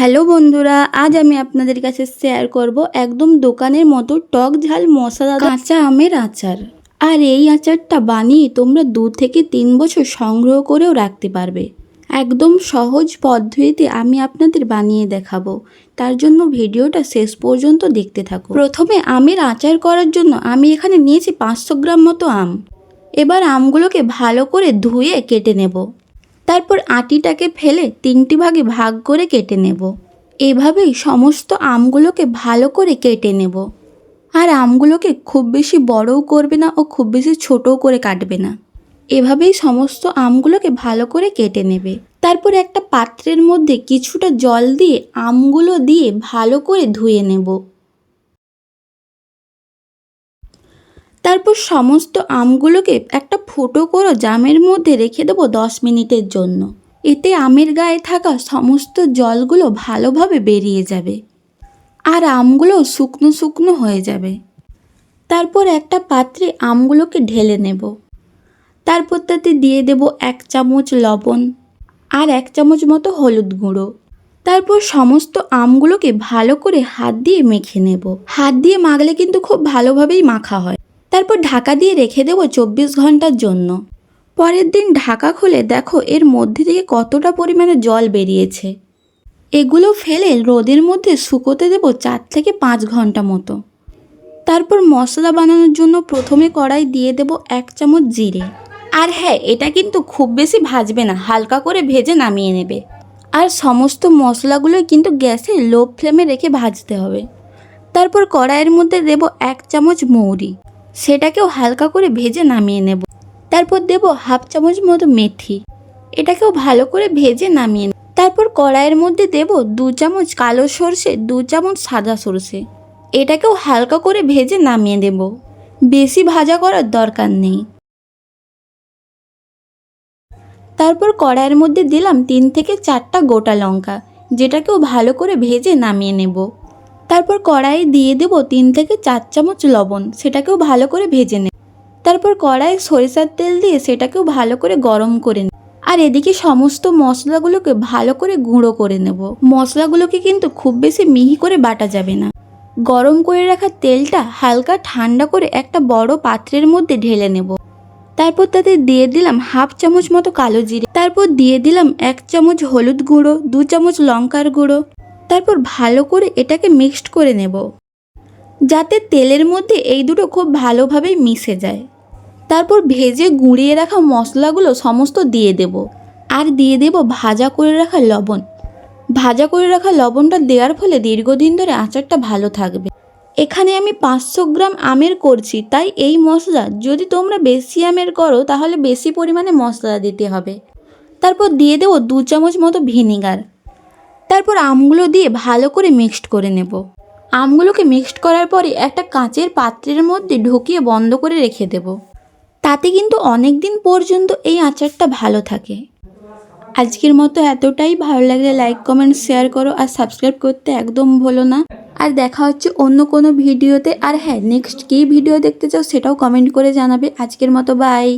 Hello বন্ধুরা, আজ আমি আপনাদের কাছে শেয়ার করব একদম দোকানের মতো টক ঝাল মশলা কাঁচা আমের আচার। আর এই আচারটা বানিয়ে তোমরা দু থেকে তিন বছর সংগ্রহ করেও রাখতে পারবে। একদম সহজ পদ্ধতিতে আমি আপনাদের বানিয়ে দেখাবো। তার জন্য ভিডিওটা শেষ পর্যন্ত দেখতে থাকো। প্রথমে আমের আচার করার জন্য আমি এখানে নিয়েছি পাঁচশো গ্রাম মতো আম। এবার আমগুলোকে ভালো করে ধুয়ে কেটে নেব। তারপর আটিটাকে ফেলে তিনটি ভাগে ভাগ করে কেটে নেব। এভাবেই সমস্ত আমগুলোকে ভালো করে কেটে নেব। আর আমগুলোকে খুব বেশি বড়ও করবে না ও খুব বেশি ছোটও করে কাটবে না। এভাবেই সমস্ত আমগুলোকে ভালো করে কেটে নেবে। তারপর একটা পাত্রের মধ্যে কিছুটা জল দিয়ে আমগুলো দিয়ে ভালো করে ধুয়ে নেব। তারপর সমস্ত আমগুলোকে একটা ফুটো করে জামের মধ্যে রেখে দেবো দশ মিনিটের জন্য। এতে আমের গায়ে থাকা সমস্ত জলগুলো ভালোভাবে বেরিয়ে যাবে। আর আমগুলো শুকনো শুকনো হয়ে যাবে। তারপর একটা পাত্রে আমগুলোকে ঢেলে নেব। তারপর তাতে দিয়ে দেব এক চামচ লবণ আর এক চামচ মতো হলুদ গুঁড়ো। তারপর সমস্ত আমগুলোকে ভালো করে হাত দিয়ে মেখে নেব। হাত দিয়ে মাখলে কিন্তু খুব ভালোভাবেই মাখা হয়। তারপর ঢাকা দিয়ে রেখে দেবো চব্বিশ ঘণ্টার জন্য। পরের দিন ঢাকা খুলে দেখো এর মধ্যে থেকে কতটা পরিমাণে জল বেরিয়েছে। এগুলো ফেলে রোদের মধ্যে শুকোতে দেবো চার থেকে পাঁচ ঘণ্টা মতো। তারপর মশলা বানানোর জন্য প্রথমে কড়াই দিয়ে দেব এক চামচ জিরে। আর হ্যাঁ এটা কিন্তু খুব বেশি ভাজবে না, হালকা করে ভেজে নামিয়ে নেবে। আর সমস্ত মশলাগুলো কিন্তু গ্যাসে লো ফ্লেমে রেখে ভাজতে হবে। তারপর কড়াইয়ের মধ্যে দেব এক চামচ মৌরি। সেটাকেও হালকা করে ভেজে নামিয়ে নেব। তারপর দেব হাফ চামচ মতো মেথি। এটাকেও ভালো করে ভেজে নামিয়ে নেব। তারপর কড়াইয়ের মধ্যে দেব দু চামচ কালো সর্ষে, দু চামচ সাদা সর্ষে। এটাকেও হালকা করে ভেজে নামিয়ে দেব। বেশি ভাজা করার দরকার নেই। তারপর কড়াইয়ের মধ্যে দিলাম তিন থেকে চারটা গোটা লঙ্কা, যেটাকেও ভালো করে ভেজে নামিয়ে নেব। তারপর কড়াইয়ে দিয়ে দেব তিন থেকে চার চামচ লবণ, সেটাকেও ভালো করে ভেজে নেব। তারপর কড়াইয়ে সরিষার তেল দিয়ে সেটাকেও ভালো করে গরম করে নেব। আর এদিকে সমস্ত মশলাগুলোকে ভালো করে গুঁড়ো করে নেব। মশলাগুলোকে কিন্তু খুব বেশি মিহি করে বাটা যাবে না। গরম করে রাখা তেলটা হালকা ঠান্ডা করে একটা বড় পাত্রের মধ্যে ঢেলে নেব। তারপর তাতে দিয়ে দিলাম হাফ চামচ মতো কালো জিরে। তারপর দিয়ে দিলাম এক চামচ হলুদ গুঁড়ো, দু চামচ লঙ্কার গুঁড়ো। তারপর ভালো করে এটাকে মিক্সড করে নেব। যাতে তেলের মধ্যে এই দুটো খুব ভালোভাবেই মিশে যায়। তারপর ভেজে গুঁড়িয়ে রাখা মশলাগুলো সমস্ত দিয়ে দেব। আর দিয়ে দেব ভাজা করে রাখা লবণ। ভাজা করে রাখা লবণটা দেওয়ার ফলে দীর্ঘদিন ধরে আচারটা ভালো থাকবে। এখানে আমি পাঁচশো গ্রাম আমের করছি, তাই এই মশলা যদি তোমরা বেশি আমের করো, তাহলে বেশি পরিমাণে মশলা দিতে হবে। তারপর দিয়ে দেবো দু চামচ মতো ভিনিগার। তারপর আমগুলো দিয়ে ভালো করে মিক্সড করে নেব। আমগুলোকে মিক্সড করার পরে একটা কাঁচের পাত্রের মধ্যে ঢুকিয়ে বন্ধ করে রেখে দেব। তাতে কিন্তু অনেক দিন পর্যন্ত এই আচারটা ভালো থাকে। আজকের মতো এতটাই। ভালো লাগলে লাইক, কমেন্ট, শেয়ার করো আর সাবস্ক্রাইব করতে একদম ভুলো না। আর দেখা হচ্ছে অন্য কোনো ভিডিওতে। আর হ্যাঁ নেক্সট কী ভিডিও দেখতে চাও সেটাও কমেন্ট করে জানাবে। আজকের মতো, বাই।